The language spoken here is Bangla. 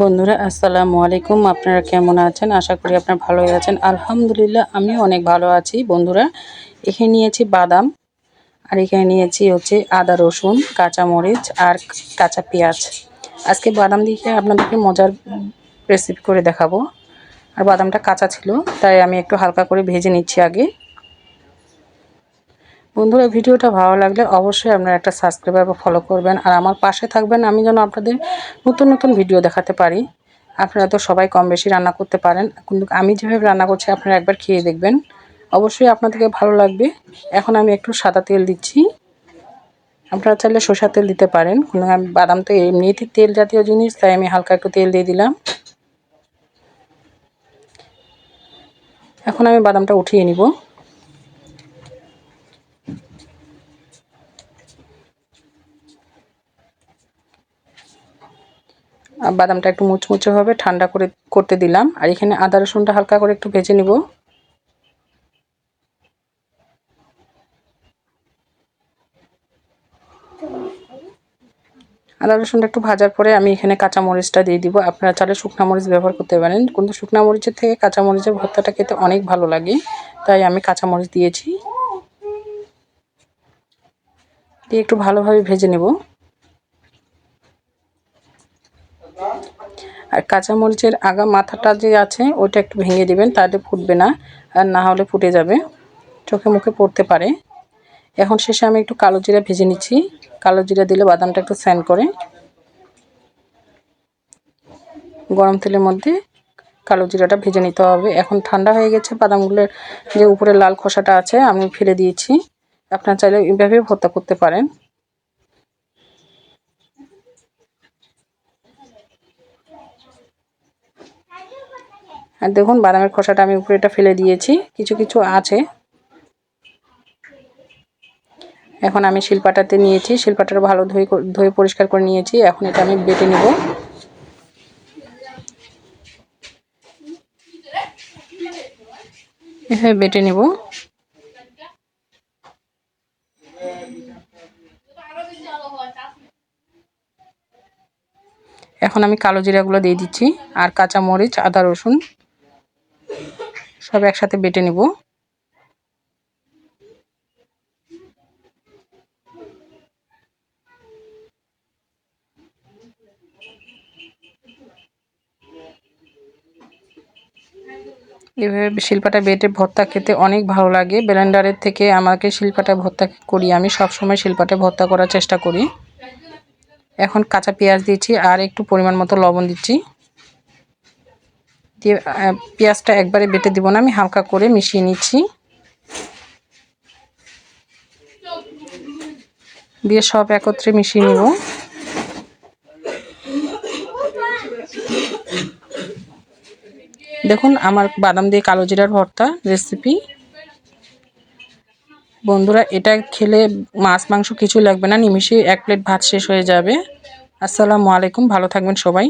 বন্ধুরা, আসসালামু আলাইকুম। আপনারা কেমন আছেন? আশা করি আপনারা ভালোই আছেন। আলহামদুলিল্লাহ আমি অনেক ভালো আছি বন্ধুরা। এখানে নিয়েছি বাদাম আর এখানে নিয়েছি হচ্ছে আদা, রসুন, কাঁচামরিচ আর কাঁচা পেঁয়াজ। আজকে বাদাম দিয়ে আপনাদেরকে মজার রেসিপি করে দেখাবো। আর বাদামটা কাঁচা ছিল, তাই আমি একটু হালকা করে ভেজে নিচ্ছি আগে। বন্ধুরা, ভিডিওটা ভালো লাগলে অবশ্যই আপনারা একটা সাবস্ক্রাইব বা ফলো করবেন। আর আমার পাশে থাকবেন আমি যেন আপনাদের নতুন নতুন ভিডিও দেখাতে পারি। আপনারা তো সবাই কম বেশি রান্না করতে পারেন। কিন্তু আমি যেভাবে রান্না করছি, আপনারা একবার খেয়ে দেখবেন। অবশ্যই আপনাদেরকে ভালো লাগবে। এখন আমি একটু সাদা তেল দিচ্ছি। আপনারা চাইলে সরষার তেল দিতে পারেন। কিন্তু আমি বাদাম তো এমনিতেই তেল জাতীয় জিনিস, তাই আমি হালকা একটু তেল দিয়ে দিলাম। এখন আমি বাদামটা উঠিয়ে নিব। বাদামটা একটু মুচমুচে হবে, ঠান্ডা করে করতে দিলাম। আর এখানে আদা রসুনটা হালকা করে একটু ভেজে নিব। আদা রসুনটা একটু ভাজার পরে আমি এখানে কাঁচা মরিচটা দিয়ে দিব। আপনারা চাইলে শুকনা মরিচ ব্যবহার করতে পারেন। কিন্তু শুকনা মরিচের থেকে কাঁচা মরিচের ভর্তাটা খেতে অনেক ভালো লাগে। তাই আমি কাঁচা মরিচ দিয়েছি। দিয়ে একটু ভালোভাবে ভেজে নেব। আর কাঁচামরিচের আগা মাথাটা যে আছে, ওটা একটু ভেঙে দিবেন, তাহলে ফুটবে না, আর না হলে ফুটে যাবে, চোখে মুখে পড়তে পারে। এখন শেষে আমি একটু কালো জিরা ভেজে নিচ্ছি। কালো জিরা দিলে বাদামটা একটু স্যান করে। গরম তেলের মধ্যে কালো জিরাটা ভেজে নিতে হবে। এখন ঠান্ডা হয়ে গেছে, বাদামগুলোর যে উপরে লাল খোসাটা আছে, আমি ফেলে দিয়েছি। আপনার চাইলে এইভাবে ভর্তা করতে পারেন। আর দেখুন বাদামের খোসাটা আমি উপরে এটা ফেলে দিয়েছি। কিছু কিছু আছে। এখন আমি শিলপাটাতে নিয়েছি। শিলপাটাটা ভালো ধুয়ে ধুয়ে পরিষ্কার করে নিয়েছি। এখন এটা আমি বেটে নেব। এভাবে বেটে নেব। এখন আমি কালো জিরাগুলো দিয়ে দিচ্ছি। আর কাঁচা মরিচ আদা, রসুন সব একসাথে বেটে নেব। এভাবে শিল্পাটা বেটে ভর্তা খেতে অনেক ভালো লাগে। ব্লেন্ডারের থেকে আমাকে শিল্পাটা ভর্তা করি। আমি সব সময় শিল্পাটা ভর্তা করার চেষ্টা করি। এখন কাঁচা পেঁয়াজ দিচ্ছি আর একটু পরিমাণ মতো লবণ দিচ্ছি। দিয়ে পেঁয়াজটা একবারে বেটে দিব না, আমি হালকা করে মিশিয়ে নিচ্ছি। দিয়ে সব একত্রে মিশিয়ে নিব। দেখুন, আমার বাদাম দিয়ে কালো জিরার ভর্তা রেসিপি বন্ধুরা, এটা খেলে মাছ, মাংস কিছু লাগবে না নিমিশে এক প্লেট ভাত শেষ হয়ে যাবে। আসসালামু আলাইকুম, ভালো থাকবেন সবাই।